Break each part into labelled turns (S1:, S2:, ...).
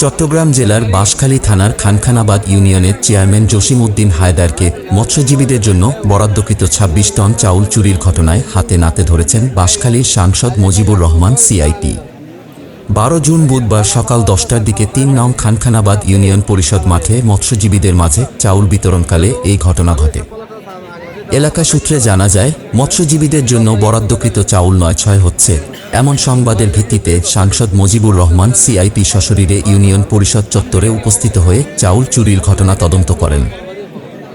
S1: চট্টগ্রাম জেলার বাঁশখালী থানার খানখানাবাদ ইউনিয়নের চেয়ারম্যান জসিম উদ্দিন হায়দারকে মৎস্যজীবীদের জন্য বরাদ্দকৃত ২৬ টন চাউল চুরির ঘটনায় হাতে নাতে ধরেছেন বাঁশখালীর সাংসদ মজিবুর রহমান সিআইপি বারো জুন বুধবার সকাল দশটার দিকে তিন নং খানখানাবাদ ইউনিয়ন পরিষদ মাঠে মৎস্যজীবীদের মাঝে চাউল বিতরণকালে এই ঘটনা ঘটে। এলাকা সূত্রে জানা যায়, মৎস্যজীবীদের জন্য বরাদ্দকৃত চাউল নয় ছয় হচ্ছে। এমন সংবাদের ভিত্তিতে সাংসদ মজিবুর রহমান সিআইপি সশরীরে ইউনিয়ন পরিষদ চত্বরে উপস্থিত হয়ে চাউল চুরির ঘটনা তদন্ত করেন।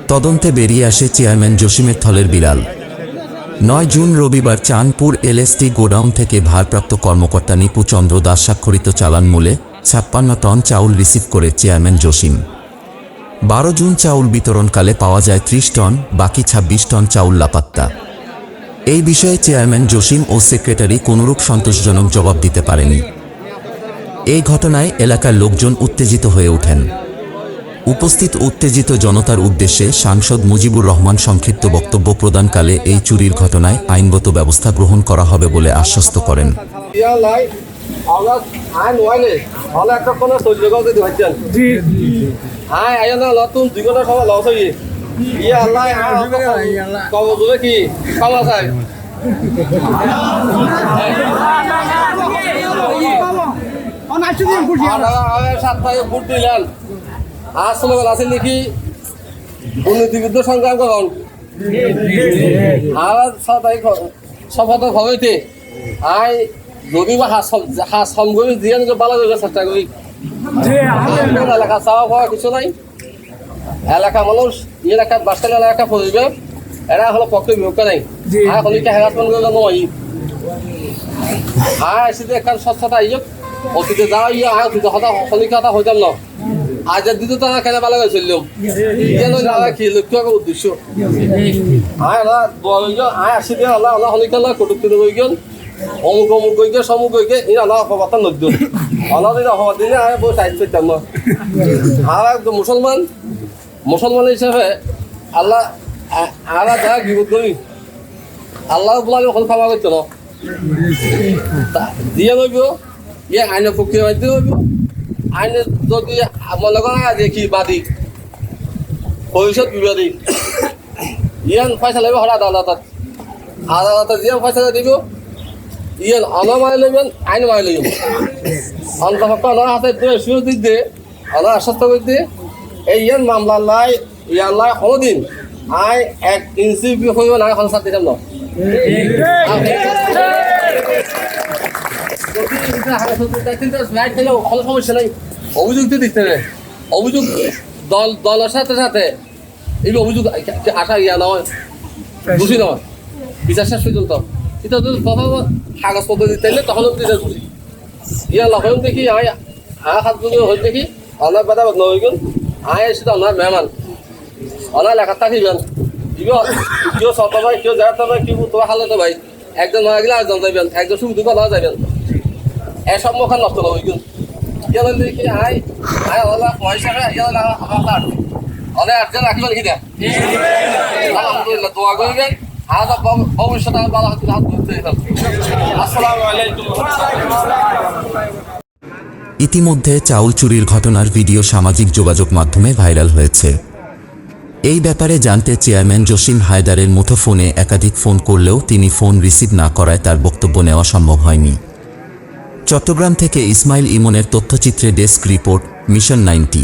S1: তদন্তে বেরিয়ে আসে চেয়ারম্যান জসিমের থলের বিড়াল নয় জুন রবিবার চাঁদপুর এলএসটি গোডাউন থেকে ভারপ্রাপ্ত কর্মকর্তা নিপুচন্দ্র দাস স্বাক্ষরিত চালান মূলে ছাপ্পান্ন টন চাউল রিসিভ করে চেয়ারম্যান জসিম। বারো জুন চাউল বিতরণকালে পাওয়া যায় ত্রিশ টন, বাকি ২৬ টন চাউল লাপাত্তা। এই বিষয়ে চেয়ারম্যান জসিম ও সেক্রেটারি কোনরূপ সন্তোষজনক জবাব দিতে পারেনি এই ঘটনায় এলাকার লোকজন উত্তেজিত হয়ে ওঠেন। উপস্থিত উত্তেজিত জনতার উদ্দেশ্যে সাংসদ মুজিবুর রহমান সংক্ষিপ্ত বক্তব্য প্রদানকালে এই চুরির ঘটনায় আইনগত ব্যবস্থা গ্রহণ করা হবে বলে আশ্বস্ত করেন।
S2: আইন হলে আয় আয় না লতুন দুই ঘণ্টা সময় লস হই ইয়া আল্লাহ কব কি? কমা চাই সাতটায় ভোট দিলেন। আর স্লোগান আছে নাকি? দুর্নীতি বিরুদ্ধে সংগ্রাম করুন আর শপথ হইতে আই যদি বা হাস সম করি দিয়ে নাকি বালা করে চেষ্টা করি এলাকা চাওয়া পাওয়া কিছু নাই। এলাকা মানুষ এলাকা বাসকাল এলাকা পরিবেশ এরা হলো পক্ষে বিভক্ত নাই। আর হলিকে হেরাসমেন্ট করে নয় আর এসে একখান স্বচ্ছতা ইয়ে অতীতে যাওয়া ইয়ে আর অতীতে হতা হলিকে হতা হইতাম না। আজ দিতে তো কেন ভালো চললাম কেন যাওয়া কি লক্ষ্য করে উদ্দেশ্য? আয় আল্লাহ বলল আয় আসি দিয়ে আল্লাহ আল্লাহ হলিকে আল্লাহ কটুক্তি গই গেল। অমুক অমুক গে সমুক গে এই আল্লাহ অপবাদটা নদ্য। আল্লাহ দিন অপবাদ দিলে আয় বই সাইড পেতাম না আর মুসলমান। মুসলমান হিসাবে আল্লাহ আল্লাহ যারা বিপদ করি, আল্লাহ বলে আমি ক্ষমা করতে না। দিয়ে নইব ইয়ে আইনের প্রক্রিয়া মাধ্যমে নইব আইনে যদি মনে করেন যে কি বাদী, ভবিষ্যৎ বিবাদী। ইয়ান পয়সা লাগবে হঠাৎ আদালতত আদালতত যিয়ে পয়সা দিব। ইয়ান মারি লইবেন আইন মারি লইবেন অন্তপক্ষ অনার হাতে দিয়ে সুযোগ দিক দিয়ে আশ্বস্ত করে দিয়ে এই ইয়ান মামলা লাই ইয়ান লাই আই এক ইঞ্চি হইব না এখন সাথে দিতাম না। অভিযোগ দিতে অভিযোগ দল, দলের সাথে সাথে, এই অভিযোগ আসা ইয়া নয় বুঝি নয়। বিচার শেষ পর্যন্ত। এটা যদি তখন কাগজপত্র দিতে হলে তখন বিচার বুঝি ইয়া লখন দেখি, আয়, আ হাত বুঝি হই দেখি। অনার বেদা নয় গুণ আয়, এসে অনার মেহমান। অনার লেখা থাকিবেন কেউ শত ভাই কেউ যাতে ভাই কেউ তোমার হালতে ভাই। একজন মারা গেলে আরেকজন যাবেন একজন সুখ দুঃখ না যাবেন এ সম্মুখীন নষ্ট নয় কিন্তু ইয়ালে দেখি আই আই ওলা পয়সা ইয়ালে আমার অনেক আটজন রাখবেন কি দেয় আলহামদুলিল্লাহ দোয়া করবেন ভালো হাতে হাত ধরতে
S1: ইতিমধ্যে চাউল চুরির ঘটনার ভিডিও সামাজিক যোগাযোগ মাধ্যমে ভাইরাল হয়েছে। এই ব্যাপারে জানতে চেয়ারম্যান জসিম হায়দারের মুঠোফোনে একাধিক ফোন করলেও তিনি ফোন রিসিভ না করায় তার বক্তব্য নেওয়া সম্ভব হয়নি। চট্টগ্রাম থেকে ইসমাইল ইমনের তথ্যচিত্রে desk report, mission ninety.